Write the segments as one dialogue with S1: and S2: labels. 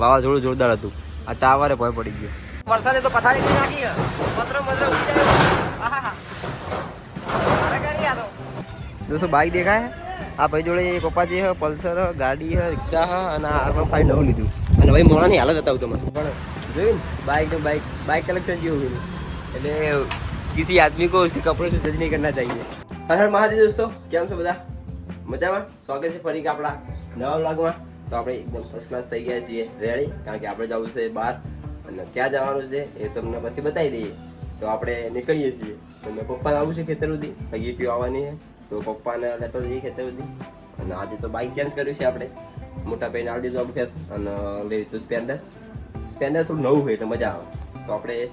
S1: વાવાઝોડું જોરદાર હતું. આ ટાવરે ભય પડી ગયો. વરસાદે તો પથારી બી નાખી પતરો મતરો ઉડી જાય દોસ્તો બાઈક દેખાય આ ભાઈ જોડે પપ્પા જે હે પલ્સર હે ગાડી હે રિક્ષા હે અને આર વન ફાઈવ નવું લીધું. અને ભાઈ મોણાની હાલત હતા તમારે પણ જોયું ને બાઇકનું બાઇક બાઇક કલેક્શન જેવું એટલે કિસી આદમી કો ઉસકે કપડો સે જજ નહીં કરના ચાહીએ હર હર મહાદેવ દોસ્તો કેમ છો બધા? મજામાં? સ્વાગત છે ફરી આપણા નવા વ્લોગમાં તો આપણે એકદમ ફર્સ્ટ ક્લાસ થઈ ગયા છીએ. રેડી કારણ કે આપણે જવું છે બહાર. અને ક્યાં જવાનું છે એ તમને પછી બતાવી દઈએ. તો આપણે નીકળીએ છીએ. તો મેં પપ્પાને આવું છે ખેતર સુધી. પીવા આવવાની છે. તો પપ્પાને લેતા જઈએ ખેતર સુધી. અને આજે તો બાઇક ચેન્જ કર્યું છે આપણે. મોટા ભાઈને આવડી આપણે ફેસ અને લઈ લીધું સ્પેન્ડર સ્પેન્ડર થોડું નવું હોય તો મજા આવે. તો આપણે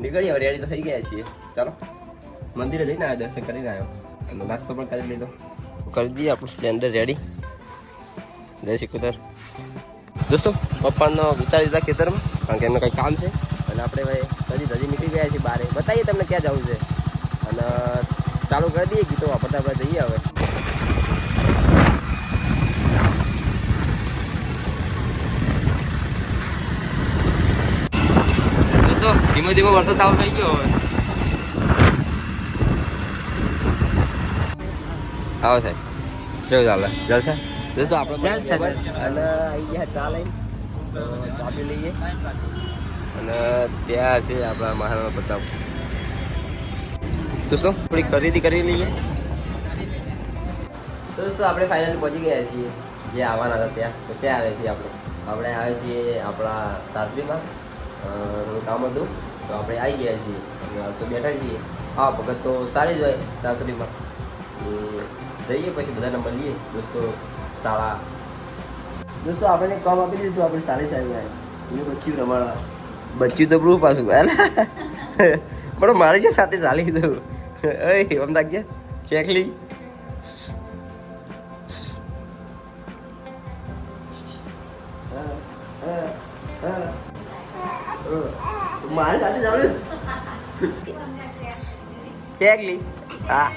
S1: નીકળીએ. હવે રેડી તો થઈ ગયા છીએ. ચાલો. મંદિરે જઈને આવ્યો દર્શન કરીને આવ્યો અને નાસ્તો પણ કરી લીધો. કરી દઈએ આપણું સ્પેન્ડર રેડી જય શ્રી કુદર. દોસ્તો, પપ્પાનો ઉતારી દીધા ખેતરમાં, કારણ કે એમને કંઈ કામ છે. અને આપણે ભાઈ હજી હજી નીકળી ગયા છીએ બહાર બતાવીએ તમને ક્યાં જવું છે. અને ચાલુ કરી દઈએ ગીતો વાપરતા આપણે જઈએ હવે. ધીમે ધીમે વરસાદ ચાલુ થઈ ગયો હવે. આવો સાહેબ. કેવું ચાલે, જલસા. દોસ્તો આપણે પણ અને આવી ગયા ચા લઈને. ચા પી લઈએ. અને ત્યાં છે આપણા મહારાણા પ્રતાપ. દોસ્તો થોડી ખરીદી કરી લઈએ. દોસ્તો આપણે ફાઇનલી પહોંચી ગયા છીએ. જે આવવાના હતા ત્યાં. તો ત્યાં આવ્યા છીએ આપણે. આપણે આવે છીએ આપણા સાસરીમાં. કામ હતું. તો આપણે આવી ગયા છીએ. અને તો બેઠા છીએ. હા વખત તો સારી જ હોય સાસરીમાં. જઈએ પછી બધાને મળીએ દોસ્તો શાળા દોસ્તો આપણે કામ આપી દીધું આપણે સારી સાહેબ એનું બચ્યું રમાડવા. બચ્યું તો પ્રૂફ પાછું હે પણ મારે છે સાથે ચાલી દીધું અય આમ લાગ્યા? ચેકલી મારે સાથે ચાલુ? કેકલી હા.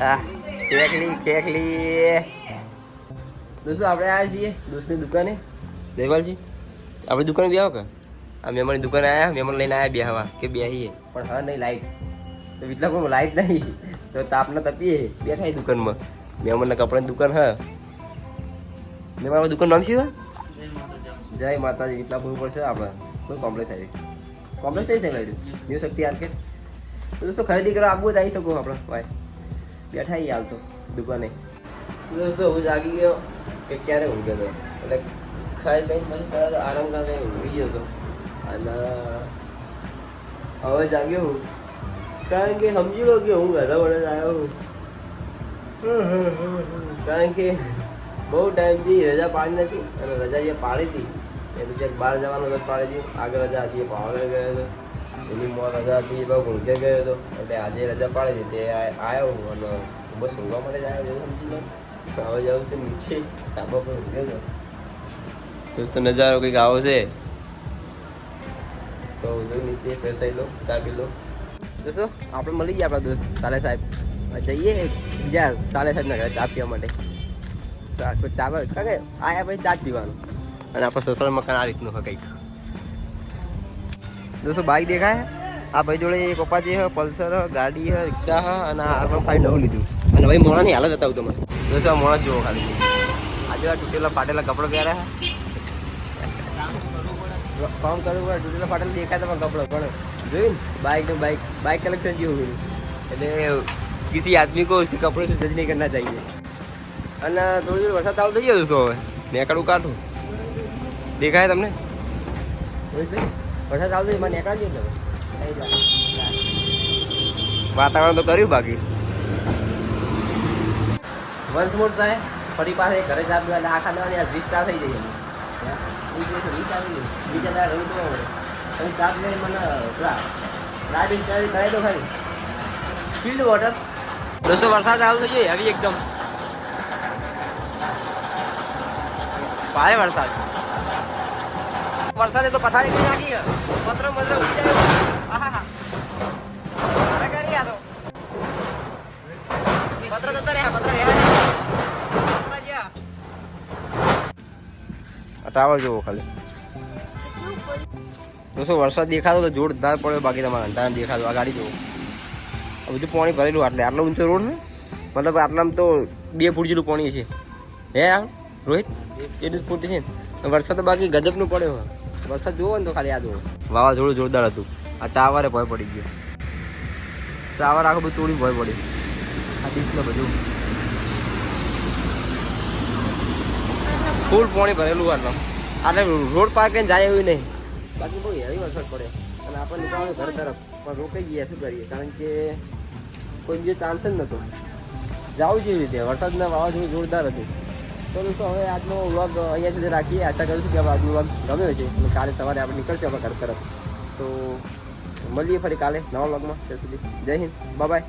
S1: હા. કેકલી કેકલી દોસ્તો, આપણે આવ્યા છીએ દોસ્તની દુકાને. દેવાલજી, આપણી દુકાને બી આવો કે આ મહેમાનની દુકાને આવ્યા મહેમાન લઈને આવ્યા બે હવા કે બેહીએ. પણ હા નહીં, લાઈટ. તો એટલા કોઈ લાઈટ નહીં. તો તાપના તપીએ, બેઠા એ દુકાનમાં. મહેમાનના કપડાની દુકાન, હા. મહેમાન દુકાન નામ શું જય માતાજી. એટલા ભૂલ પડશે આપણે. કોઈ કોમ્પ્લેક્સ આવી કોમ્પ્લેક્સ કઈ સાઈડ આવ્યું ન્યૂ શક્તિ માર્કેટ તો દોસ્તો, ખરીદી કરવા આવવું જ આવી શકો આપણે. ભાઈ બેઠા ઈ હાલ તો, દુકાને. તો દોસ્તો, હું જાગી ગયો. કે ક્યારે ઊંઘ્યો હતો એટલે ખાઈ લઈને પછી તરત આરામ કરીને ઊંઘી ગયો હતો અને હવે જાગ્યો હું. કારણ કે સમજી લો કે હું ઘરે વડે આવ્યો હું કારણ કે બહુ ટાઈમથી રજા પાડી નથી અને રજા જે પાડી હતી, એ તો ક્યાંક બહાર જવાનું નથી પાડી હતી. આગળ રજા હતી પાવાગઢ ગયો હતો. એની મોર રજા હતી, એ બહુ ઊંઘે ગયો હતો. એટલે આજે રજા પાડી હતી તે આવ્યો અને બસ ઊંઘવા માટે જ આવ્યો સમજી લો. હવે જાઉં છે નીચે. ધાબા પર ઊંઘ્યો દોસ્તો નજારો કંઈક આવો છે? તો જો નીચે ફેસાઈ લો ચા પી લો. દોસ્તો આપણે મળી ગયા આપણા દોસ્ત સાલે સાહેબ. જઈએ બીજા સાલે સાહેબ ના ઘરે ચા પીવા માટે. ચા બસ કારણ કે આયા પછી ચા જ પીવાનું. અને આપણે સોશિયલ મકાન આ રીતનું હોય કંઈક. દોસ્તો બાઈક દેખાય? આ ભાઈ જોડે પપ્પાજી હ પલ્સર ગાડી હ રિક્ષા હ અને આર વન ફાઈવ નવું લીધું. અને ભાઈ મોણાની હાલત હતા હું તમારે. દોસ્તો મોણા જુઓ ખાલી. આજે આ તૂટેલા ફાટેલા કપડાં પહેર્યા કામ કરવું પડે તૂટેલા ફાટેલા દેખાય તમારા કપડાં પણ જોયું ને બાઇક ને બાઇક બાઇક કલેક્શન જેવું હોય. એટલે કિસી આદમી કો કપડો જજ નહીં કરના ચાહીએ અને થોડું થોડી વરસાદ ચાલુ થઈ ગયો દોસ્તો હવે? નેકડું કાઢું દેખાય તમને? વરસાદ ચાલુ થઈ મને નેકડા જ વાતાવરણ તો કર્યું બાકી. વંશ મોટ થાય ફરી પાસે ઘરે જ આપી આખા દવાની આ વીસ થઈ જઈ વીસ આવી બીજા દાડા રવિ તો મને, પેલા રાબીન ચાલી દો ખરી ફિલ્ડ વોટર દોસ્તો, વરસાદ ચાલુ થઈ જાય હવે એકદમ. ભારે વરસાદ. વરસાદે તો પથારી કરી નાખી. પતરો મતરો ઉડી જાય આહાહા. મારે કરી આ તો પતરો જતા રહ્યા પતરા રહ્યા નહીં. પતરા જ્યાં. ટાવર જોવો ખાલી. દોસ્તો વરસાદ દેખાતો તો જોરદાર પડ્યો બાકી તમારા અંધારા દેખાતો, આ ગાડી જોવો. આ બધું પાણી ભરેલું આટલે. આટલો ઊંચો રોડ ને મતલબ આટલામાં તો બે ફૂટ જેટલું પાણી છે. હે રોહિત? એટલું ફૂટ છે. વરસાદ તો બાકી ગજબનું પડ્યો. વરસાદ જોવો ને તો ખાલી આ જોવો. વાવાઝોડું જોરદાર હતું. આ ટાવરે ભય પડી ગયો. ટાવર આખું બધું તોડી ભય પડી આ ડીશમાં બધું. ફૂલ પાણી ભરેલું આટલા આટલે રોડ પાર કરીને જાય એવું નહીં. બાકી બહુ હેવી વરસાદ પડે અને આપણે નીકળવાનું ઘર તરફ. પણ રોકાઈ ગયા શું કરીએ? કારણ કે કોઈ બીજો ચાન્સ જ નહોતો. જવું જેવી રીતે. વરસાદના વાવાઝોડું જોરદાર હતું. તો દોસ્તો હવે આજનો વ્લોગ અહીંયા સુધી રાખીએ. આશા કરું છું કે આજનો વ્લોગ ગમ્યો છે અને કાલે સવારે આપણે નીકળશું આપણે ઘર તરફ. તો મળીએ ફરી કાલે નવા વ્લોગમાં ત્યાં સુધી જય હિન્દ. બાય